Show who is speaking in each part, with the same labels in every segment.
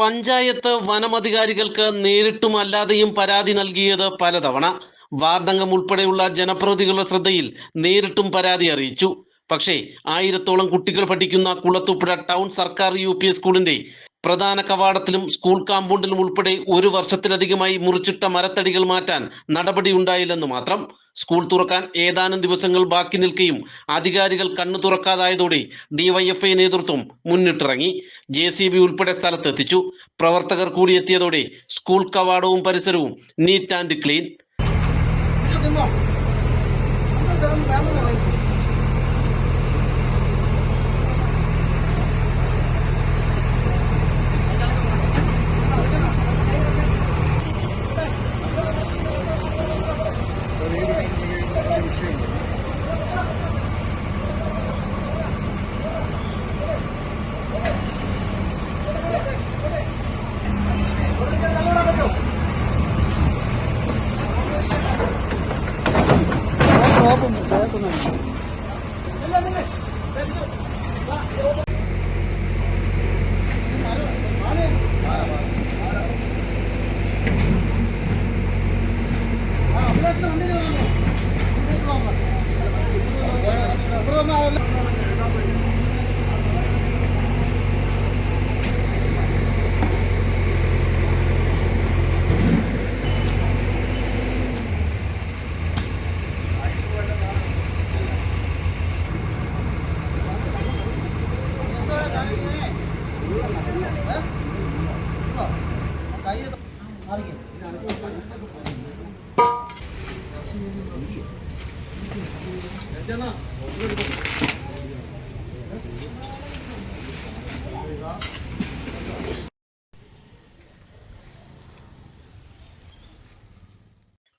Speaker 1: പഞ്ചായത്ത് വനമധികാരികൾക്ക് നേരിട്ടും അല്ലാതെയും പരാതി നൽകിയത് പലതവണ. വാർഡംഗം ഉൾപ്പെടെയുള്ള ജനപ്രതിനിധികളുടെ ശ്രദ്ധയിൽ നേരിട്ടും പരാതി അറിയിച്ചു. പക്ഷേ ആയിരത്തോളം കുട്ടികൾ പഠിക്കുന്ന കുളത്തൂപ്പുഴ ടൗൺ സർക്കാർ യു പി സ്കൂളിന്റെ പ്രധാന കവാടത്തിലും സ്കൂൾ കാമ്പൗണ്ടിലും ഉൾപ്പെടെ ഒരു വർഷത്തിലധികമായി മുറിച്ചിട്ട മരത്തടികൾ മാറ്റാൻ നടപടിയുണ്ടായില്ലെന്ന് മാത്രം സ്കൂൾ തുറക്കാൻ ഏതാനും ദിവസങ്ങൾ ബാക്കി നിൽക്കുകയും അധികാരികൾ കണ്ണു തുറക്കാതായതോടെ ഡിവൈഎഫ്ഐ നേതൃത്വം മുന്നിട്ടിറങ്ങി. ജെ സി ബി ഉൾപ്പെടെ സ്ഥലത്തെത്തിച്ചു. പ്രവർത്തകർ കൂടിയെത്തിയതോടെ സ്കൂൾ കവാടവും പരിസരവും നീറ്റ് ആൻഡ് ക്ലീൻ. కోపం కోపం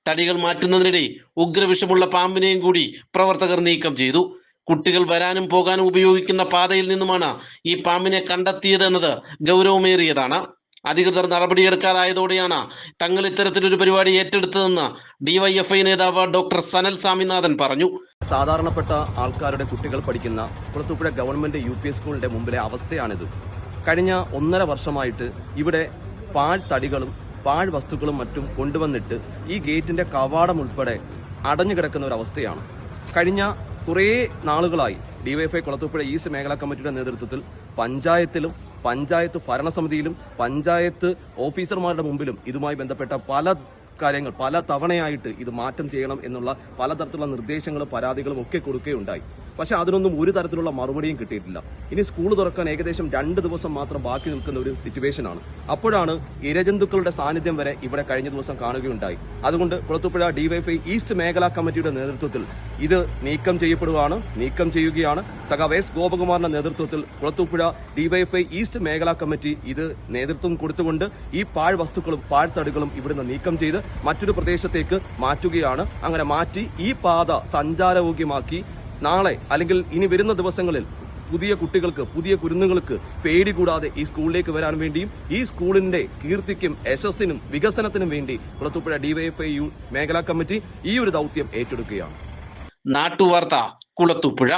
Speaker 1: തടികൾ മാറ്റുന്നതിനിടെ ഉഗ്രവിഷമുള്ള പാമ്പിനെയും കൂടി പ്രവർത്തകർ നീക്കം ചെയ്തു. കുട്ടികൾ വരാനും പോകാനും ഉപയോഗിക്കുന്ന പാതയിൽ നിന്നുമാണ് ഈ പാമ്പിനെ കണ്ടെത്തിയത് എന്നത് ഗൗരവമേറിയതാണ്. അധികൃതർ നടപടിയെടുക്കാതായതോടെയാണ് തങ്ങൾ ഇത്തരത്തിലൊരു പരിപാടി ഏറ്റെടുത്തതെന്ന് ഡിവൈഎഫ്ഐ നേതാവ് ഡോക്ടർ സനൽ സ്വാമിനാഥൻ പറഞ്ഞു.
Speaker 2: സാധാരണപ്പെട്ട ആൾക്കാരുടെ കുട്ടികൾ പഠിക്കുന്ന കുളത്തൂപ്പുഴ ഗവൺമെന്റ് യു പി സ്കൂളിന്റെ മുമ്പിലെ അവസ്ഥയാണിത്. കഴിഞ്ഞ ഒന്നര വർഷമായിട്ട് ഇവിടെ പാഴ് തടികളും പാഴ് വസ്തുക്കളും മറ്റും കൊണ്ടുവന്നിട്ട് ഈ ഗേറ്റിന്റെ കവാടം ഉൾപ്പെടെ അടഞ്ഞു കിടക്കുന്ന ഒരു അവസ്ഥയാണ്. കഴിഞ്ഞ കുറേ നാളുകളായി ഡിവൈഎഫ്ഐ കുളത്തൂപ്പുഴ ഈസ്റ്റ് മേഖലാ കമ്മിറ്റിയുടെ നേതൃത്വത്തിൽ പഞ്ചായത്തിലും പഞ്ചായത്ത് ഭരണസമിതിയിലും പഞ്ചായത്ത് ഓഫീസർമാരുടെ മുമ്പിലും ഇതുമായി ബന്ധപ്പെട്ട പല കാര്യങ്ങൾ പല തവണയായിട്ട് ഇത് മാറ്റം ചെയ്യണം എന്നുള്ള പലതരത്തിലുള്ള നിർദ്ദേശങ്ങളും പരാതികളും ഒക്കെ കൊടുക്കുകയുണ്ടായി. പക്ഷെ അതിനൊന്നും ഒരു തരത്തിലുള്ള മറുപടിയും കിട്ടിയിട്ടില്ല. ഇനി സ്കൂൾ തുറക്കാൻ ഏകദേശം രണ്ട് ദിവസം മാത്രം ബാക്കി നിൽക്കുന്ന ഒരു സിറ്റുവേഷനാണ് അപ്പോഴാണ് ഇരജന്തുക്കളുടെ സാന്നിധ്യം വരെ ഇവിടെ കഴിഞ്ഞ ദിവസം കാണുകയുണ്ടായി. അതുകൊണ്ട് കുളത്തുപുഴ ഡിവൈഫൈ ഈസ്റ്റ് മേഖലാ കമ്മിറ്റിയുടെ നേതൃത്വത്തിൽ ഇത് നീക്കം ചെയ്യപ്പെടുകയാണ് നീക്കം ചെയ്യുകയാണ്. സഖാവ് എസ് ഗോപകുമാറിന്റെ നേതൃത്വത്തിൽ കുളത്തുപുഴ ഡിവൈഫൈ ഈസ്റ്റ് മേഖലാ കമ്മിറ്റി ഇത് നേതൃത്വം കൊടുത്തുകൊണ്ട് ഈ പാഴ് വസ്തുക്കളും പാഴ്ത്തടുകളും ഇവിടുന്ന് നീക്കം ചെയ്ത് മറ്റൊരു പ്രദേശത്തേക്ക് മാറ്റുകയാണ്. അങ്ങനെ മാറ്റി ഈ പാത സഞ്ചാരയോഗ്യമാക്കി നാളെ അല്ലെങ്കിൽ ഇനി വരുന്ന ദിവസങ്ങളിൽ പുതിയ കുട്ടികൾക്ക് പുതിയ കുരുന്നുകൾക്ക് പേടി കൂടാതെ ഈ സ്കൂളിലേക്ക് വരാൻ വേണ്ടിയും ഈ സ്കൂളിന്റെ കീർത്തിക്കും യശസ്സിനും വികസനത്തിനും വേണ്ടി കുളത്തുപുഴ ഡിവൈഎഫ്ഐ യു മേഖലാ കമ്മിറ്റി ഈ ഒരു ദൗത്യം ഏറ്റെടുക്കുകയാണ്.
Speaker 1: നാട്ടുവാർത്ത കുളത്തൂപ്പുഴ